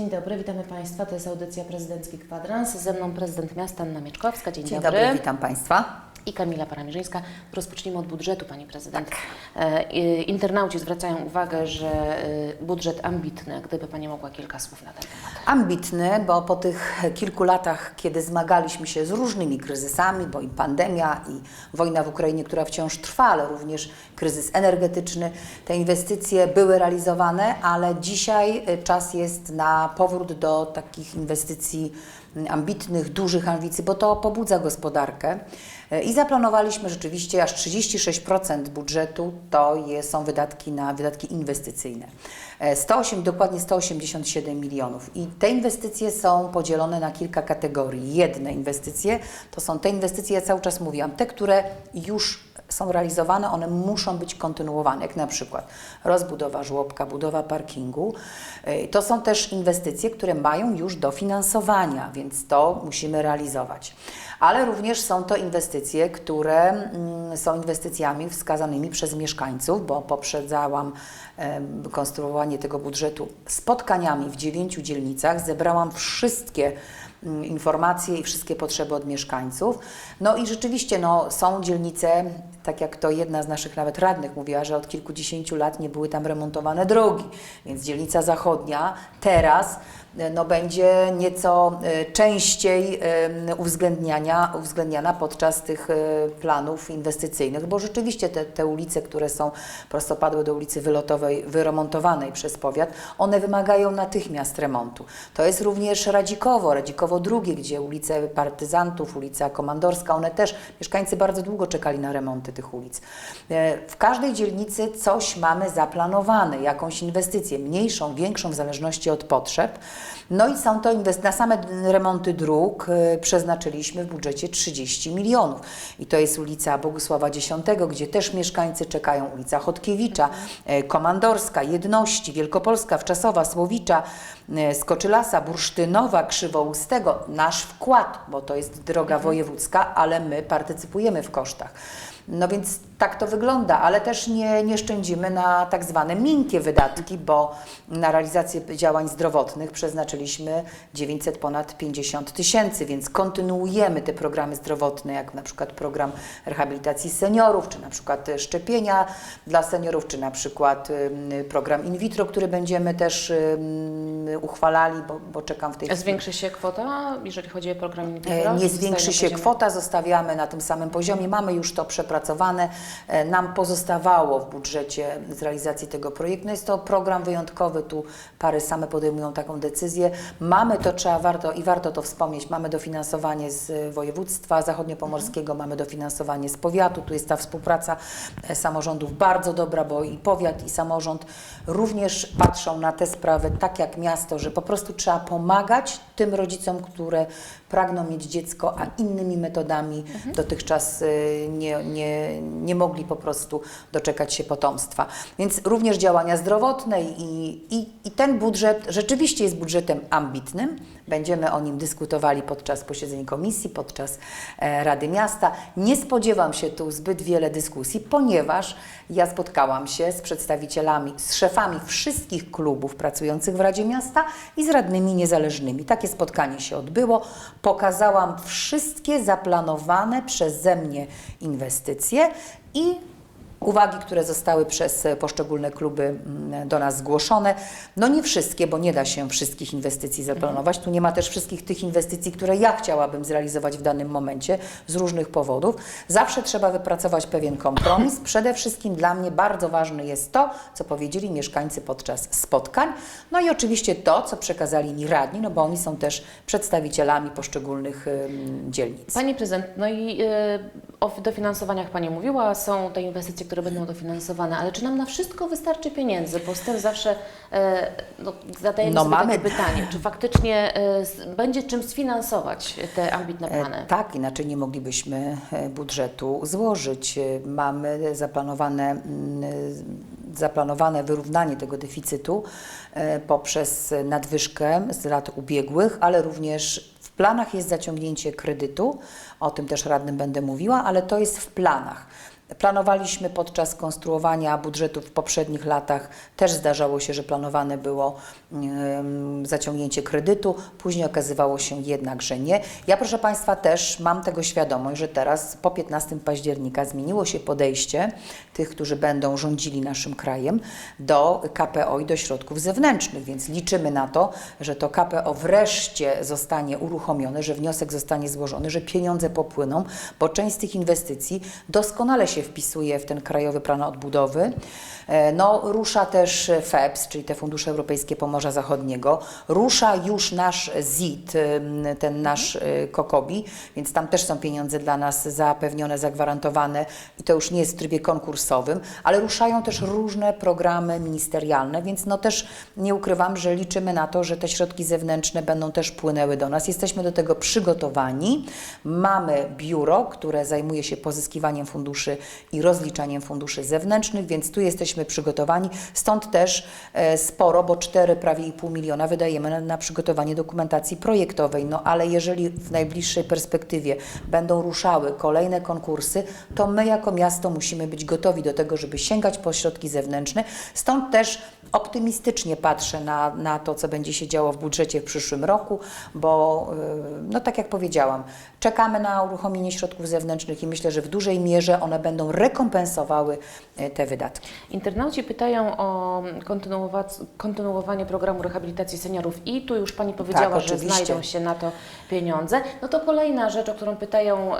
Dzień dobry, witamy Państwa. To jest audycja Prezydencki Kwadrans. Ze mną prezydent miasta Anna Mieczkowska. Dzień, Dzień dobry, witam Państwa. I Kamila Paramierzyńska. Rozpocznijmy od budżetu, Pani Prezydent. E, i- internauci zwracają uwagę, że e, budżet ambitny. Gdyby Pani mogła kilka słów na ten temat. Ambitny, bo po tych kilku latach, kiedy zmagaliśmy się z różnymi kryzysami, bo i pandemia, i wojna w Ukrainie, która wciąż trwa, ale również kryzys energetyczny, te inwestycje były realizowane, ale dzisiaj y, czas jest na powrót do takich inwestycji ambitnych, dużych ambicji, bo to pobudza gospodarkę. Y, I zaplanowaliśmy rzeczywiście aż 36% budżetu to są wydatki na wydatki inwestycyjne. E, 108, dokładnie 187 milionów. I te inwestycje są podzielone na kilka kategorii. Jedne inwestycje to są te inwestycje, ja cały czas mówiłam, te, które już są realizowane, one muszą być kontynuowane, jak na przykład rozbudowa żłobka, budowa parkingu. E, To są też inwestycje, które mają już dofinansowania, więc to musimy realizować. Ale również są to inwestycje, które mm, są inwestycjami wskazanymi przez mieszkańców, bo poprzedzałam konstruowanie tego budżetu spotkaniami w dziewięciu dzielnicach. Zebrałam wszystkie informacje i wszystkie potrzeby od mieszkańców. No i rzeczywiście no, są dzielnice, tak jak to jedna z naszych nawet radnych mówiła, że od kilkudziesięciu lat nie były tam remontowane drogi, więc dzielnica zachodnia teraz no, będzie nieco e, częściej em, uwzględniania, uwzględniana podczas tych e, planów inwestycyjnych, bo rzeczywiście te, te ulice, które są prostopadłe do ulicy Wylotowej, wyremontowanej przez powiat, one wymagają natychmiast remontu. To jest również Radzikowo, Radzikowo drugie, gdzie ulice Partyzantów, ulica Komandorska, one też, mieszkańcy bardzo długo czekali na remonty tych ulic. E, W każdej dzielnicy coś mamy zaplanowane, jakąś inwestycję, mniejszą, większą, w zależności od potrzeb. No i są to na same remonty dróg e, przeznaczyliśmy w budżecie 30 milionów. I to jest ulica Bogusława X, gdzie też mieszkańcy czekają, ulica Chodkiewicza, e, Komandorska, Jedności, Wielkopolska, Wczasowa, Słowicza, e, Skoczylasa, Bursztynowa, Krzywoustego. Nasz wkład, bo to jest droga wojewódzka, ale my partycypujemy w kosztach. No więc tak to wygląda, ale też nie, nie szczędzimy na tak zwane miękkie wydatki, bo na realizację działań zdrowotnych przeznaczyliśmy 900 ponad 50 tysięcy, więc kontynuujemy te programy zdrowotne, jak na przykład program rehabilitacji seniorów, czy na przykład szczepienia dla seniorów, czy na przykład program in vitro, który będziemy też uchwalali, bo, bo czekam w tej chwili. Zwiększy się kwota, jeżeli chodzi o program E, Integra? Nie zwiększy się poziomie- kwota, zostawiamy na tym samym poziomie. Mamy już to przepracowane. E, Nam pozostawało w budżecie z realizacji tego projektu. No jest to program wyjątkowy, tu pary same podejmują taką decyzję. Mamy to, trzeba warto i warto to wspomnieć, mamy dofinansowanie z województwa zachodniopomorskiego, mamy dofinansowanie z powiatu. Tu jest ta współpraca e, samorządów bardzo dobra, bo i powiat, i samorząd również patrzą na te sprawy tak jak miasto, że po prostu trzeba pomagać tym rodzicom, które pragną mieć dziecko, a innymi metodami dotychczas y, nie, nie, nie mogli po prostu doczekać się potomstwa. Więc również działania zdrowotne i, i, i ten budżet rzeczywiście jest budżetem ambitnym. Będziemy o nim dyskutowali podczas posiedzeń komisji, podczas e, Rady Miasta. Nie spodziewam się tu zbyt wiele dyskusji, ponieważ ja spotkałam się z przedstawicielami, z szefami wszystkich klubów pracujących w Radzie Miasta i z radnymi niezależnymi. Takie spotkanie się odbyło. Pokazałam wszystkie zaplanowane przeze mnie inwestycje i uwagi, które zostały przez poszczególne kluby mm, do nas zgłoszone. No nie wszystkie, bo nie da się wszystkich inwestycji zaplanować. Tu nie ma też wszystkich tych inwestycji, które ja chciałabym zrealizować w danym momencie z różnych powodów. Zawsze trzeba wypracować pewien kompromis. Przede wszystkim dla mnie bardzo ważne jest to, co powiedzieli mieszkańcy podczas spotkań. No i oczywiście to, co przekazali mi radni, no bo oni są też przedstawicielami poszczególnych dzielnic. Pani prezydent, no i e, o dofinansowaniach Pani mówiła, są te inwestycje, które będą dofinansowane, ale czy nam na wszystko wystarczy pieniędzy? Bo z tym zawsze e, no, zadajemy No sobie mamy- takie pytanie, czy faktycznie e, będzie czym sfinansować te ambitne plany? E, Tak, inaczej nie moglibyśmy budżetu złożyć. Mamy zaplanowane, mm, zaplanowane wyrównanie tego deficytu poprzez nadwyżkę z lat ubiegłych, ale również w planach jest zaciągnięcie kredytu. O tym też radnym będę mówiła, ale to jest w planach. Planowaliśmy podczas konstruowania budżetu w poprzednich latach, też zdarzało się, że planowane było zaciągnięcie kredytu, później okazywało się jednak, że nie. Ja, proszę Państwa, też mam tego świadomość, że teraz po 15 października zmieniło się podejście tych, którzy będą rządzili naszym krajem do KPO i do środków zewnętrznych, więc liczymy na to, że to KPO wreszcie zostanie uruchomione, że wniosek zostanie złożony, że pieniądze popłyną, bo część z tych inwestycji doskonale się wpisuje w ten Krajowy Plan Odbudowy. E, No, rusza też FEPS, czyli te Fundusze Europejskie Pomorza Zachodniego. Rusza już nasz ZIT, ten nasz y, KOKOBI, więc tam też są pieniądze dla nas zapewnione, zagwarantowane i to już nie jest w trybie konkursowym, ale ruszają też różne programy ministerialne, więc no też nie ukrywam, że liczymy na to, że te środki zewnętrzne będą też płynęły do nas. Jesteśmy do tego przygotowani. Mamy biuro, które zajmuje się pozyskiwaniem funduszy i rozliczaniem funduszy zewnętrznych, więc tu jesteśmy przygotowani. Stąd też e, sporo, bo 4 prawie i pół miliona wydajemy na, przygotowanie dokumentacji projektowej. No ale jeżeli w najbliższej perspektywie będą ruszały kolejne konkursy, to my jako miasto musimy być gotowi do tego, żeby sięgać po środki zewnętrzne. Stąd też optymistycznie patrzę na, na to, co będzie się działo w budżecie w przyszłym roku, bo y, no tak jak powiedziałam, czekamy na uruchomienie środków zewnętrznych i myślę, że w dużej mierze one będą rekompensowały y, te wydatki. Internauci pytają o kontynuowanie programu rehabilitacji seniorów i tu już Pani powiedziała, Tak, że znajdą się na to pieniądze. No to kolejna rzecz, o którą pytają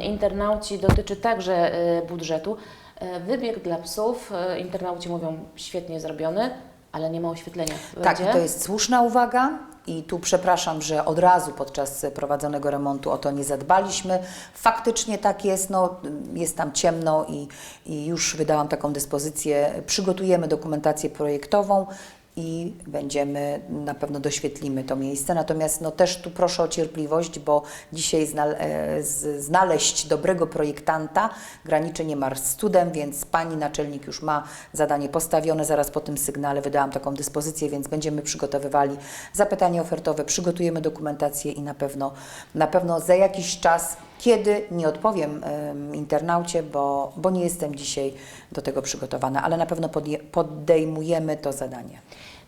internauci, dotyczy także e, budżetu. E, Wybieg dla psów, e, internauci mówią świetnie zrobiony, ale nie ma oświetlenia. Tak, Będzie? to jest słuszna uwaga. I tu przepraszam, że od razu podczas prowadzonego remontu o to nie zadbaliśmy. Faktycznie tak jest, no, jest tam ciemno i, i już wydałam taką dyspozycję. Przygotujemy dokumentację projektową i będziemy, na pewno doświetlimy to miejsce. Natomiast no, też tu proszę o cierpliwość, bo dzisiaj e, znaleźć dobrego projektanta graniczy niemal z cudem, więc Pani naczelnik już ma zadanie postawione. Zaraz po tym sygnale wydałam taką dyspozycję, więc będziemy przygotowywali zapytanie ofertowe, przygotujemy dokumentację i na pewno, na pewno za jakiś czas, kiedy nie odpowiem em, internaucie, bo, bo nie jestem dzisiaj do tego przygotowana, ale na pewno podejmujemy to zadanie.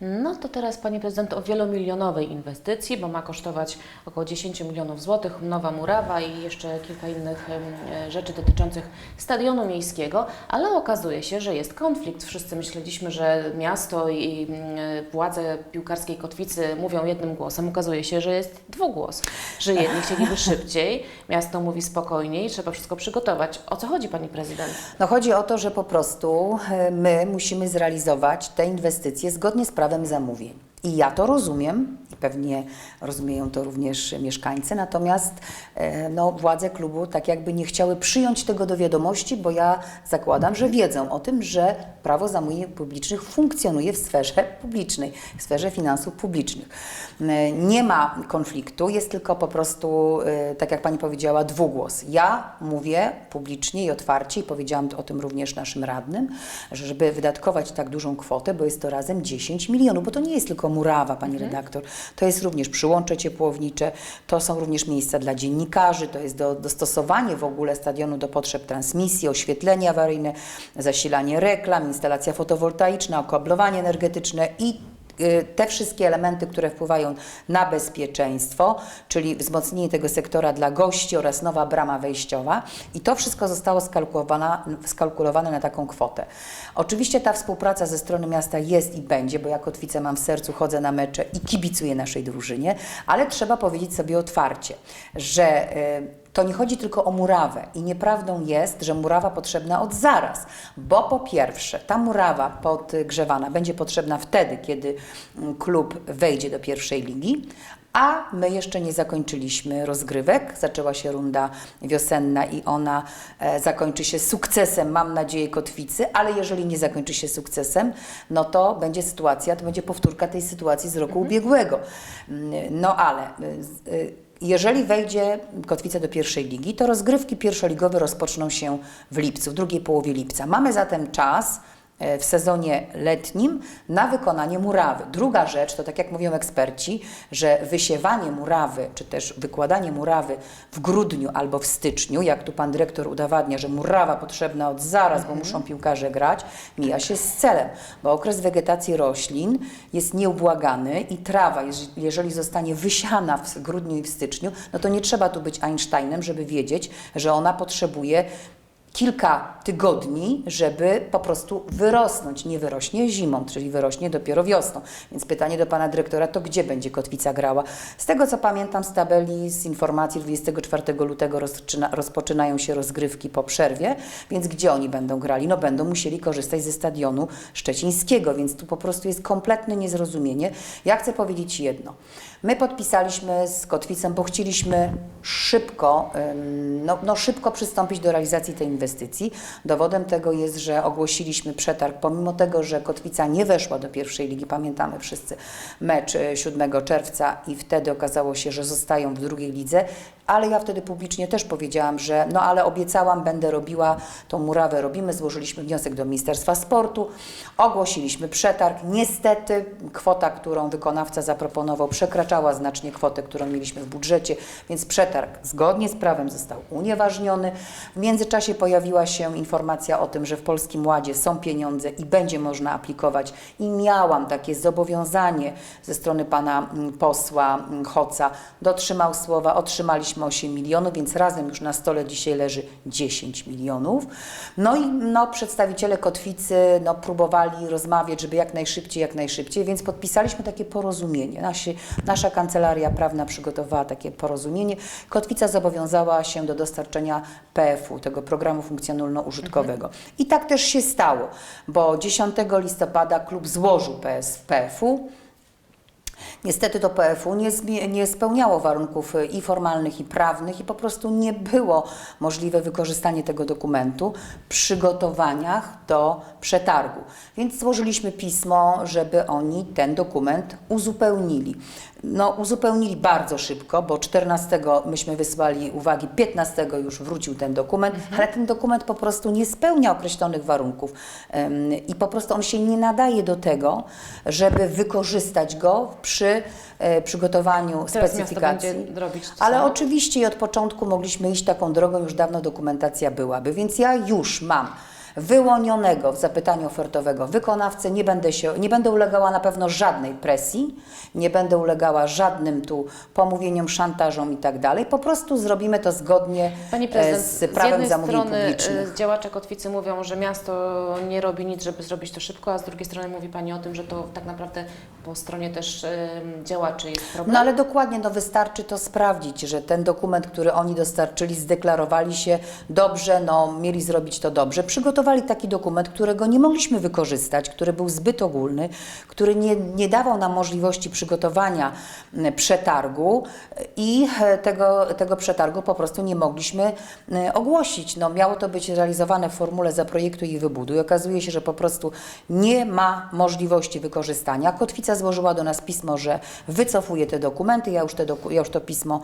No to teraz Pani Prezydent o wielomilionowej inwestycji, bo ma kosztować około 10 milionów złotych, nowa murawa i jeszcze kilka innych e, rzeczy dotyczących stadionu miejskiego, ale okazuje się, że jest konflikt. Wszyscy myśleliśmy, że miasto i e, władze piłkarskiej Kotwicy mówią jednym głosem. Okazuje się, że jest dwugłos, że jedni chcieliby szybciej, miasto mówi spokojniej, trzeba wszystko przygotować. O co chodzi Pani Prezydent? No chodzi o to, że po prostu e, my musimy zrealizować te inwestycje zgodnie z prawem zamówień. I ja to rozumiem i pewnie rozumieją to również mieszkańcy, natomiast e, no, władze klubu tak jakby nie chciały przyjąć tego do wiadomości, bo ja zakładam, że wiedzą o tym, że prawo zamówień publicznych funkcjonuje w sferze publicznej, w sferze finansów publicznych. E, Nie ma konfliktu, jest tylko po prostu, e, tak jak Pani powiedziała, dwugłos. Ja mówię publicznie i otwarcie i powiedziałam o tym również naszym radnym, że żeby wydatkować tak dużą kwotę, bo jest to razem 10 milionów, bo to nie jest tylko murawa, Pani redaktor, to jest również przyłącze ciepłownicze, to są również miejsca dla dziennikarzy, to jest do, dostosowanie w ogóle stadionu do potrzeb transmisji, oświetlenie awaryjne, zasilanie reklam, instalacja fotowoltaiczna, okablowanie energetyczne i te wszystkie elementy, które wpływają na bezpieczeństwo, czyli wzmocnienie tego sektora dla gości oraz nowa brama wejściowa i to wszystko zostało skalkulowane, skalkulowane na taką kwotę. Oczywiście ta współpraca ze strony miasta jest i będzie, bo ja kotwicę mam w sercu, chodzę na mecze i kibicuję naszej drużynie, ale trzeba powiedzieć sobie otwarcie, że y, to nie chodzi tylko o murawę i nieprawdą jest, że murawa potrzebna od zaraz, bo po pierwsze ta murawa podgrzewana będzie potrzebna wtedy, kiedy mm, klub wejdzie do pierwszej ligi, a my jeszcze nie zakończyliśmy rozgrywek. Zaczęła się runda wiosenna i ona e, zakończy się sukcesem, mam nadzieję, kotwicy, ale jeżeli nie zakończy się sukcesem, no to będzie sytuacja, to będzie powtórka tej sytuacji z roku ubiegłego. Mm, No ale. Jeżeli wejdzie Kotwica do pierwszej ligi, to rozgrywki pierwszoligowe rozpoczną się w lipcu, w drugiej połowie lipca. Mamy zatem czas w sezonie letnim na wykonanie murawy. Druga rzecz to, tak jak mówią eksperci, że wysiewanie murawy, czy też wykładanie murawy w grudniu albo w styczniu, jak tu pan dyrektor udowadnia, że murawa potrzebna od zaraz, bo muszą piłkarze grać, mija się z celem, bo okres wegetacji roślin jest nieubłagany i trawa, jeż- jeżeli zostanie wysiana w grudniu i w styczniu, no to nie trzeba tu być Einsteinem, żeby wiedzieć, że ona potrzebuje kilka tygodni, żeby po prostu wyrosnąć. Nie wyrośnie zimą, czyli wyrośnie dopiero wiosną. Więc pytanie do pana dyrektora, to gdzie będzie kotwica grała? Z tego co pamiętam z tabeli, z informacji 24 lutego rozpoczynają się rozgrywki po przerwie, więc gdzie oni będą grali? No będą musieli korzystać ze stadionu szczecińskiego, więc tu po prostu jest kompletne niezrozumienie. Ja chcę powiedzieć jedno. My podpisaliśmy z Kotwicą, bo chcieliśmy szybko, no, no szybko przystąpić do realizacji tej inwestycji. Dowodem tego jest, że ogłosiliśmy przetarg, pomimo tego, że Kotwica nie weszła do pierwszej ligi, pamiętamy wszyscy mecz e, 7 czerwca i wtedy okazało się, że zostają w drugiej lidze, ale ja wtedy publicznie też powiedziałam, że no ale obiecałam, będę robiła tą murawę, robimy, złożyliśmy wniosek do Ministerstwa Sportu, ogłosiliśmy przetarg. Niestety kwota, którą wykonawca zaproponował, przekraczała znacznie kwotę, którą mieliśmy w budżecie, więc przetarg zgodnie z prawem został unieważniony. W międzyczasie pojawiła się informacja o tym, że w Polskim Ładzie są pieniądze i będzie można aplikować i miałam takie zobowiązanie ze strony pana posła Hoca, dotrzymał słowa, otrzymaliśmy 8 milionów, więc razem już na stole dzisiaj leży 10 milionów. No i no, przedstawiciele Kotwicy no, próbowali rozmawiać, żeby jak najszybciej, jak najszybciej, więc podpisaliśmy takie porozumienie. Nasi, nasza kancelaria prawna przygotowała takie porozumienie. Kotwica zobowiązała się do dostarczenia PF-u, tego programu funkcjonalno-użytkowego. I tak też się stało, bo 10 listopada klub złożył PF-u. Niestety to PFU nie, nie spełniało warunków y, i formalnych, i prawnych, i po prostu nie było możliwe wykorzystanie tego dokumentu w przygotowaniach do przetargu. Więc złożyliśmy pismo, żeby oni ten dokument uzupełnili. No, uzupełnili bardzo szybko, bo 14 myśmy wysłali uwagi, 15 już wrócił ten dokument, ale ten dokument po prostu nie spełnia określonych warunków Ym, i po prostu on się nie nadaje do tego, żeby wykorzystać go przy e, przygotowaniu Teraz specyfikacji. Ale samo? oczywiście i od początku mogliśmy iść taką drogą, już dawno dokumentacja byłaby, więc ja już mam wyłonionego w zapytaniu ofertowego wykonawcę, nie będę, się, nie będę ulegała na pewno żadnej presji, nie będę ulegała żadnym tu pomówieniom, szantażom i tak dalej, po prostu zrobimy to zgodnie Pani e, prezydent, z prawem jednej zamówień strony publicznych. e, działacze Kotwicy mówią, że miasto nie robi nic, żeby zrobić to szybko, a z drugiej strony mówi Pani o tym, że to tak naprawdę po stronie też działaczy jest problem. No ale dokładnie, no wystarczy to sprawdzić, że ten dokument, który oni dostarczyli, zdeklarowali się dobrze, no mieli zrobić to dobrze. Przygotowali taki dokument, którego nie mogliśmy wykorzystać, który był zbyt ogólny, który nie, nie dawał nam możliwości przygotowania przetargu i e, tego, tego przetargu po prostu nie mogliśmy ogłosić. No miało to być realizowane w formule zaprojektuj i wybuduj. Okazuje się, że po prostu nie ma możliwości wykorzystania. Kotwica złożyła do nas pismo, że wycofuje te dokumenty. Ja już, te doku, ja już to pismo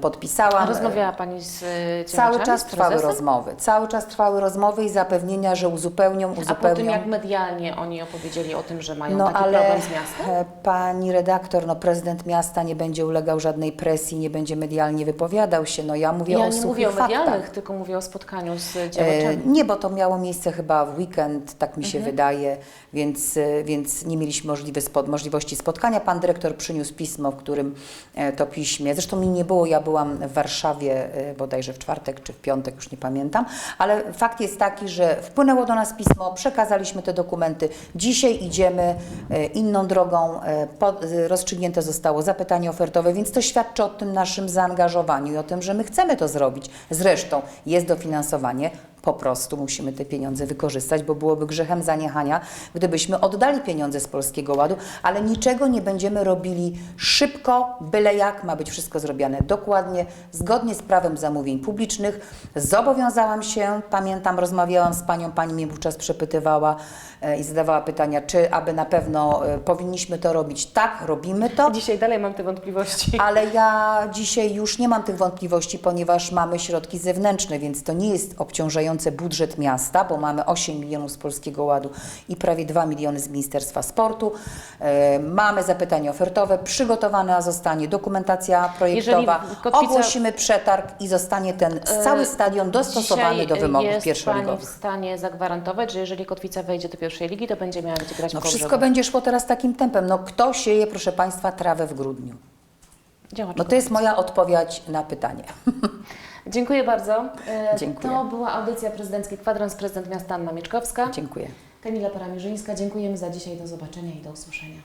podpisałam. A rozmawiała Pani z e, Cały czas trwały rozmowy. Cały czas trwały rozmowy i zapewnienia, że uzupełnią, A po uzupełnią. tym, jak medialnie oni opowiedzieli o tym, że mają No taki ale problem z miastem? e, pani redaktor, no prezydent miasta nie będzie ulegał żadnej presji, nie będzie medialnie wypowiadał się. No ja mówię Ja o nie suchych mówię o faktach. medialnych, tylko mówię o spotkaniu z E, działaczami. Nie, bo to miało miejsce chyba w weekend, tak mi się Mhm. wydaje, więc, e, więc nie mieliśmy możliwe spo, możliwości spotkania. Pan dyrektor przyniósł pismo, w którym e, to piśmie, zresztą mi nie było, ja byłam w Warszawie e, bodajże w czwartek czy w piątek, już nie pamiętam, ale fakt jest taki, że wpłynęło do nas pismo, przekazaliśmy te dokumenty. Dzisiaj idziemy e, inną drogą, e, e, rozstrzygnięte zostało zapytanie ofertowe, więc to świadczy o tym naszym zaangażowaniu i o tym, że my chcemy to zrobić. Zresztą jest dofinansowanie, po prostu musimy te pieniądze wykorzystać, bo byłoby grzechem zaniechania, gdybyśmy oddali pieniądze z Polskiego Ładu, ale niczego nie będziemy robili szybko, byle jak, ma być wszystko zrobione dokładnie, zgodnie z prawem zamówień publicznych. Zobowiązałam się, pamiętam, rozmawiałam z panią, pani mnie wówczas przepytywała e, i zadawała pytania, czy aby na pewno e, powinniśmy to robić. Tak, robimy to. Dzisiaj dalej mam te wątpliwości. Ale ja dzisiaj już nie mam tych wątpliwości, ponieważ mamy środki zewnętrzne, więc to nie jest obciążające budżet miasta, bo mamy 8 milionów z Polskiego Ładu i prawie 2 miliony z Ministerstwa Sportu. E, Mamy zapytanie ofertowe, przygotowana zostanie dokumentacja projektowa, Kotwica- ogłosimy przetarg i zostanie ten cały stadion dostosowany do wymogów jest Pani w pierwszoligowych. stanie zagwarantować, że jeżeli Kotwica wejdzie do pierwszej ligi, to będzie miała gdzie grać No wszystko będzie szło teraz takim tempem. No kto sieje, proszę Państwa, trawę w grudniu? No to jest moja odpowiedź na pytanie. Dziękuję bardzo. E, Dziękuję. To była audycja prezydencki Kwadrans, prezydent miasta Anna Mieczkowska. Dziękuję. Kamila Paramirzyńska, dziękujemy za dzisiaj. Do zobaczenia i do usłyszenia.